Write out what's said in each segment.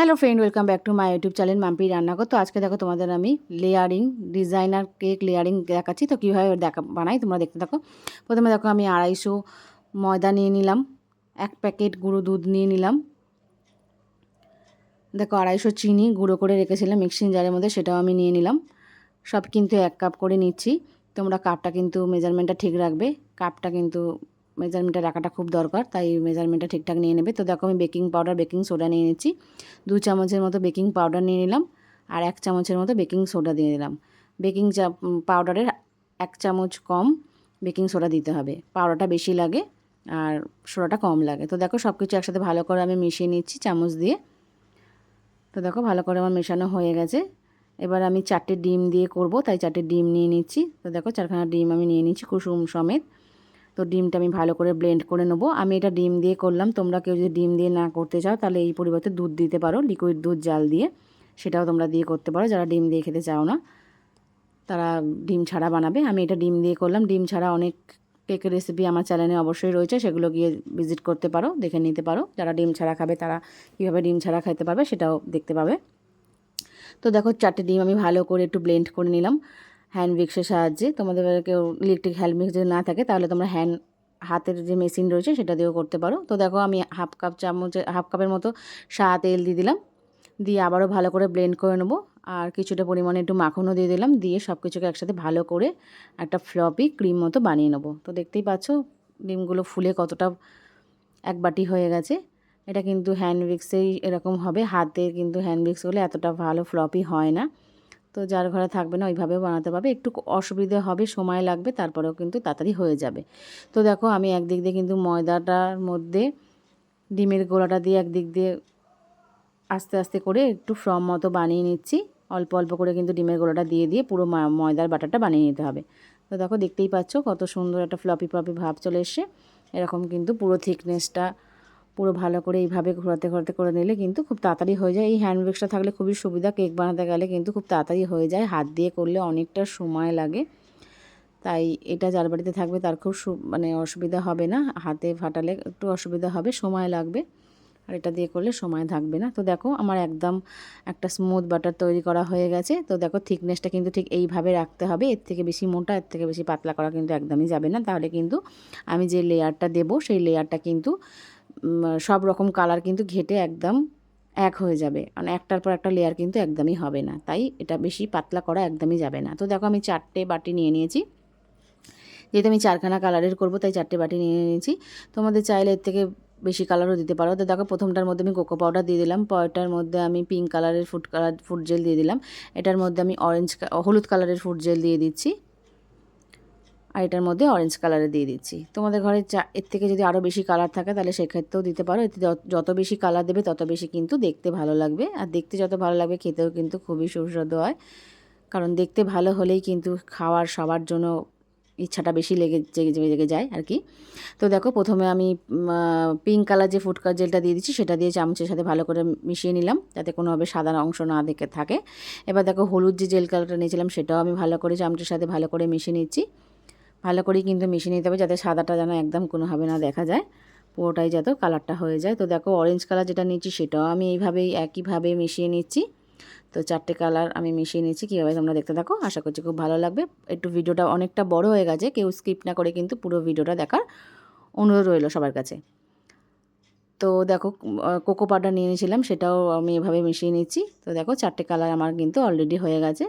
Hello friend welcome back to my YouTube channel Mampi রান্নাঘর তো আজকে দেখো তোমাদের আমি লেয়ারিং ডিজাইনার কেক লেয়ারিং দেখাচ্ছি। তো কীভাবে দেখা বানাই তোমরা দেখতে থাকো। প্রথমে দেখো আমি আড়াইশো ময়দা নিয়ে নিলাম, এক প্যাকেট গুঁড়ো দুধ নিয়ে নিলাম। দেখো আড়াইশো চিনি গুঁড়ো করে রেখেছিলাম মিক্সিং জারের মধ্যে, সেটাও আমি নিয়ে নিলাম। সব কিন্তু এক কাপ করে নিচ্ছি। তোমরা কাপটা কিন্তু মেজারমেন্টটা ঠিক রাখবে। কাপটা কিন্তু মেজারমেন্টটা রাখাটা খুব দরকার, তাই মেজারমেন্টটা ঠিকঠাক নিয়ে নেবে। তো দেখো আমি বেকিং পাউডার, বেকিং সোডা নিয়ে নিচ্ছি। দু চামচের মতো বেকিং পাউডার নিয়ে নিলাম আর এক চামচের মতো বেকিং সোডা দিয়ে দিলাম। বেকিং চা পাউডারের এক চামচ কম বেকিং সোডা দিতে হবে। পাউডারটা বেশি লাগে আর সোডাটা কম লাগে। তো দেখো সব কিছু একসাথে ভালো করে আমি মিশিয়ে নিচ্ছি চামচ দিয়ে। তো দেখো ভালো করে আমার মেশানো হয়ে গেছে। এবার আমি চারটে ডিম দিয়ে করব, তাই চারটে ডিম নিয়ে নিচ্ছি। তো দেখো চারখানা ডিম আমি নিয়ে নিচ্ছি কুসুম সমেত। তো ডিমটা আমি ভালো করে ব্লেন্ড করে নেব। আমি এটা ডিম দিয়ে করলাম। তোমরা কেউ যদি ডিম দিয়ে না করতে চাও, তাহলে এই পরিবর্তে দুধ দিতে পারো লিকুইড দুধ জাল দিয়ে। সেটাও তোমরা দিয়ে করতে পারো। যারা ডিম দিয়ে খেতে চাও না, তারা ডিম ছাড়া বানাবে। আমি এটা ডিম দিয়ে করলাম। ডিম ছাড়া অনেক কেকের রেসিপি আমার চ্যানেলে অবশ্যই রয়েছে। সেগুলো গিয়ে ভিজিট করতে পারো, দেখে নিতে পারো। যারা ডিম ছাড়া খাবে, তারা কীভাবে ডিম ছাড়া খেতে পারবে, সেটাও দেখতে পাবে। তো দেখো, চারটে ডিম আমি ভালো করে একটু ব্লেন্ড করে নিলাম। হ্যান্ড মিক্সের সাহায্যে তোমাদের কেউ ইলেকট্রিক হ্যান্ড মিক্স যদি না থাকে, তাহলে তোমরা হ্যান্ড হাতের যে মেশিন রয়েছে সেটা দিয়েও করতে পারো। তো দেখো আমি হাফ কাপ চামচ হাফ কাপের মতো সাদা তেল দিয়ে দিলাম। দিয়ে আবারও ভালো করে ব্লেন্ড করে নেব। আর কিছুটা পরিমাণে একটু মাখনও দিয়ে দিলাম। দিয়ে সব কিছুকে একসাথে ভালো করে একটা ফ্লপি ক্রিম মতো বানিয়ে নেব। তো দেখতেই পাচ্ছ, ডিমগুলো ফুলে কতটা এক বাটি হয়ে গেছে। এটা কিন্তু হ্যান্ড মিক্সেই এরকম হবে। হাতে কিন্তু হ্যান্ড হলে এতটা ভালো ফ্লপি হয় না। তো যার ঘরে থাকবে না, ওইভাবেও বানাতে পারবে। একটু অসুবিধে হবে, সময় লাগবে, তারপরেও কিন্তু তাড়াতাড়ি হয়ে যাবে। তো দেখো, আমি একদিক দিয়ে কিন্তু ময়দাটার মধ্যে ডিমের গোলাটা দিয়ে একদিক দিয়ে আস্তে আস্তে করে একটু ফ্রম মতো বানিয়ে নিচ্ছি। অল্প অল্প করে কিন্তু ডিমের গোলাটা দিয়ে দিয়ে পুরো ময়দার বাটারটা বানিয়ে নিতে হবে। তো দেখো, দেখতেই পাচ্ছ কত সুন্দর একটা ফ্লপি ফ্লপি ভাব চলে এসছে। এরকম কিন্তু পুরো থিকনেসটা পুরো ভালো করে এইভাবে ঘোরাতে ঘোরাতে করে নিলে কিন্তু খুব তাড়াতাড়ি হয়ে যায়। এই হ্যান্ড ব্রেকসটা থাকলে খুবই সুবিধা কেক বানাতে গেলে কিন্তু খুব তাড়াতাড়ি হয়ে যায়। হাত দিয়ে করলে অনেকটা সময় লাগে। তাই এটা যার বাড়িতে থাকবে তার খুব মানে অসুবিধা হবে না। হাতে ফাটালে একটু অসুবিধা হবে, সময় লাগবে। আর এটা দিয়ে করলে সময় থাকবে না। তো দেখো আমার একদম একটা স্মুথ বাটার তৈরি করা হয়ে গেছে। তো দেখো থিকনেসটা কিন্তু ঠিক এইভাবে রাখতে হবে। এর থেকে বেশি মোটা, এর থেকে বেশি পাতলা করা কিন্তু একদমই যাবে না। তাহলে কিন্তু আমি যে লেয়ারটা দেবো, সেই লেয়ারটা কিন্তু সব রকম কালার কিন্তু ঘেটে একদম এক হয়ে যাবে। মানে একটার পর একটা লেয়ার কিন্তু একদমই হবে না। তাই এটা বেশি পাতলা করা একদমই যাবে না। তো দেখো আমি চারটে বাটি নিয়ে নিয়েছি। যেহেতু আমি চারখানা কালারের করব, তাই চারটে বাটি নিয়ে নিয়েছি। তোমাদের চাইলে এর থেকে বেশি কালারও দিতে পারো। তো দেখো প্রথমটার মধ্যে আমি কোকো পাউডার দিয়ে দিলাম। পরেরটার মধ্যে আমি পিঙ্ক কালারের ফুড কালার ফুড জেল দিয়ে দিলাম। এটার মধ্যে আমি অরেঞ্জ হলুদ কালারের ফুড জেল দিয়ে দিচ্ছি। আর এটার মধ্যে অরেঞ্জ কালারে দিয়ে দিচ্ছি। তোমাদের ঘরে চা, এর থেকে যদি আরও বেশি কালার থাকে তাহলে সেক্ষেত্রেও দিতে পারো। এতে যত বেশি কালার দেবে তত বেশি কিন্তু দেখতে ভালো লাগবে। আর দেখতে যত ভালো লাগবে খেতেও কিন্তু খুবই সুস্বাদু হয়। কারণ দেখতে ভালো হলেই কিন্তু খাওয়ার সবার জন্য ইচ্ছাটা বেশি লেগে, জেগে যায় আর কি। তো দেখো প্রথমে আমি পিঙ্ক কালার যে ফুড কালার জেলটা দিয়ে দিচ্ছি সেটা দিয়ে চামচের সাথে ভালো করে মিশিয়ে নিলাম যাতে কোনোভাবে সাদা অংশ না দেখে থাকে। এবার দেখো হলুদ যে জেল কালারটা নিয়েছিলাম সেটাও আমি ভালো করে চামচের সাথে ভালো করে মিশিয়ে নিচ্ছি। ভালো করেই কিন্তু মিশিয়ে নিতে হবে যাতে সাদাটা যেন একদম কোনোভাবে না দেখা যায়, পুরোটাই যাতে কালারটা হয়ে যায়। তো দেখো অরেঞ্জ কালার যেটা নিচ্ছি সেটাও আমি এইভাবেই, একইভাবে মিশিয়ে নিচ্ছি। তো চারটে কালার আমি মিশিয়ে নিচ্ছি, কীভাবে তোমরা দেখতে থাকো। আশা করছি খুব ভালো লাগবে। একটু ভিডিওটা অনেকটা বড় হয়ে গেছে, কেউ স্কিপ না করে কিন্তু পুরো ভিডিওটা দেখার অনুরোধ রইল সবার কাছে। তো দেখো কোকো পাউডার নিয়ে নিয়েছিলাম, সেটাও আমি এভাবে মিশিয়ে নিচ্ছি। তো দেখো চারটে কালার আমার কিন্তু অলরেডি হয়ে গেছে।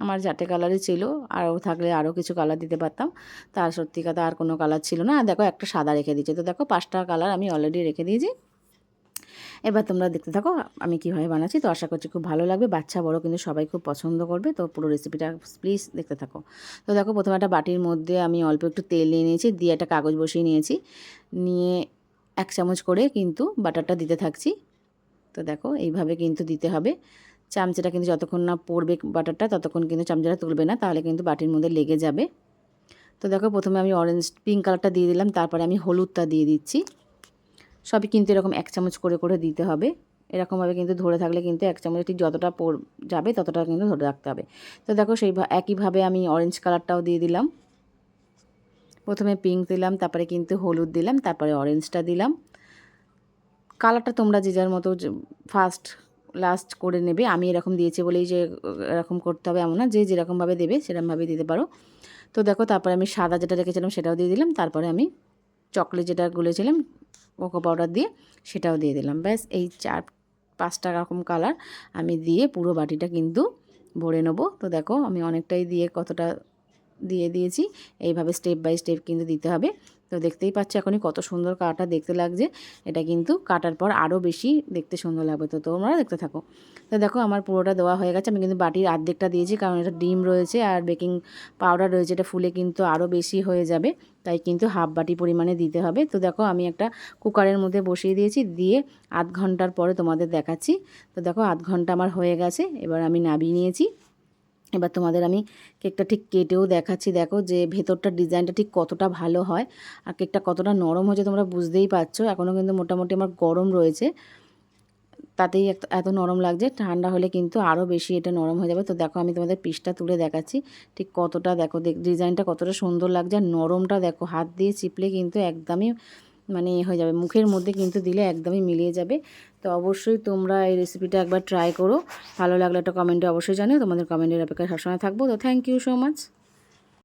আমার চারটে কালারই ছিল, আরও থাকলে আরও কিছু কালার দিতে পারতাম। তার সত্যি কথা আর কোনো কালার ছিল না। আর দেখো, একটা সাদা রেখে দিয়েছে। তো দেখো, পাঁচটা কালার আমি অলরেডি রেখে দিয়েছি। এবার তোমরা দেখতে থাকো, আমি কীভাবে বানাচ্ছি। তো আশা করছি খুব ভালো লাগবে। বাচ্চা বড় কিন্তু সবাই খুব পছন্দ করবে। তো পুরো রেসিপিটা প্লিজ দেখতে থাকো। তো দেখো, প্রথমে একটা বাটির মধ্যে আমি অল্প একটু তেল নিয়ে নিয়েছি। দিয়ে একটা কাগজ বসিয়ে নিয়েছি। নিয়ে এক চামচ করে কিন্তু বাটারটা দিতে থাকছি। তো দেখো, এইভাবে কিন্তু দিতে হবে। চামচাটা কিন্তু যতক্ষণ না পড়বে বাটারটা, ততক্ষণ কিন্তু চামচাটা তুলবে না, তাহলে কিন্তু বাটির মধ্যে লেগে যাবে। তো দেখো প্রথমে আমি অরেঞ্জ পিঙ্ক কালারটা দিয়ে দিলাম, তারপরে আমি হলুদটা দিয়ে দিচ্ছি। সবই কিন্তু এরকম এক চামচ করে করে দিতে হবে। এরকমভাবে কিন্তু ধরে থাকলে কিন্তু এক চামচ ঠিক যতটা পড়, যাবে ততটা কিন্তু ধরে রাখতে হবে। তো দেখো সেই একইভাবে আমি অরেঞ্জ কালারটাও দিয়ে দিলাম। প্রথমে পিঙ্ক দিলাম, তারপরে কিন্তু হলুদ দিলাম, তারপরে অরেঞ্জটা দিলাম। কালারটা তোমরা যে যার মতো ফার্স্ট লাস্ট করে নেবে। আমি এরকম দিয়েছি বলেই যে, এরকম করতে হবে এমন না, যে যেরকমভাবে দেবে সেরকমভাবে দিতে পারো। তো দেখো, তারপরে আমি সাদা যেটা রেখেছিলাম সেটাও দিয়ে দিলাম। তারপরে আমি চকলেট যেটা গুলেছিলাম কোকো পাউডার দিয়ে সেটাও দিয়ে দিলাম। ব্যাস, এই চার, পাঁচটা রকম কালার আমি দিয়ে পুরো বাটিটা কিন্তু ভরে নেব। তো দেখো, আমি অনেকটাই দিয়ে কতটা দিয়ে দিয়েছি। এইভাবে স্টেপ বাই স্টেপ কিন্তু দিতে হবে। তো দেখতেই পাচ্ছ এখনই কত সুন্দর কাটা দেখতে লাগছে। এটা কিন্তু কাটার পর আরও বেশি দেখতে সুন্দর লাগবে। তো তোমরা দেখতে থাকো। তো দেখো আমার পুরোটা দেওয়া হয়ে গেছে। আমি কিন্তু বাটির অর্ধেকটা দিয়েছি কারণ এটা ডিম রয়েছে আর বেকিং পাউডার রয়েছে। এটা ফুলে কিন্তু আরও বেশি হয়ে যাবে। তাই কিন্তু হাফ বাটি পরিমাণে দিতে হবে। তো দেখো আমি একটা কুকারের মধ্যে বসিয়ে দিয়েছি। দিয়ে আধ ঘণ্টার পরে তোমাদের দেখাচ্ছি। তো দেখো আধ ঘণ্টা আমার হয়ে গেছে। এবার আমি নাবিয়ে নিয়েছি। এবার তোমাদের আমি কেকটা ঠিক কেটেও দেখাচ্ছি। দেখো যে ভেতরটার ডিজাইনটা ঠিক কতটা ভালো হয় আর কেকটা কতটা নরম হয়েছে তোমরা বুঝতেই পারছ। এখনও কিন্তু মোটামুটি আমার গরম রয়েছে। তাতেই এত- নরম লাগছে। ঠান্ডা হলে কিন্তু আরও বেশি এটা নরম হয়ে যাবে। তো দেখো আমি তোমাদের পিসটা তুলে দেখাচ্ছি। ঠিক কতটা দেখো, দেখ, ডিজাইনটা কতটা সুন্দর লাগছে। আর নরমটা দেখো, হাত দিয়ে চিপলে কিন্তু একদমই মানে হয়ে যাবে। মুখের মধ্যে কিন্তু দিলে একদমই মিলিয়ে যাবে। তো অবশ্যই তোমরা এই রেসিপিটা একবার ট্রাই করো। ভালো লাগলে একটা কমেন্টে অবশ্যই জানিও। তোমাদের কমেন্টের অপেক্ষায় সবসময় থাকব। তো থ্যাংক ইউ সো মাচ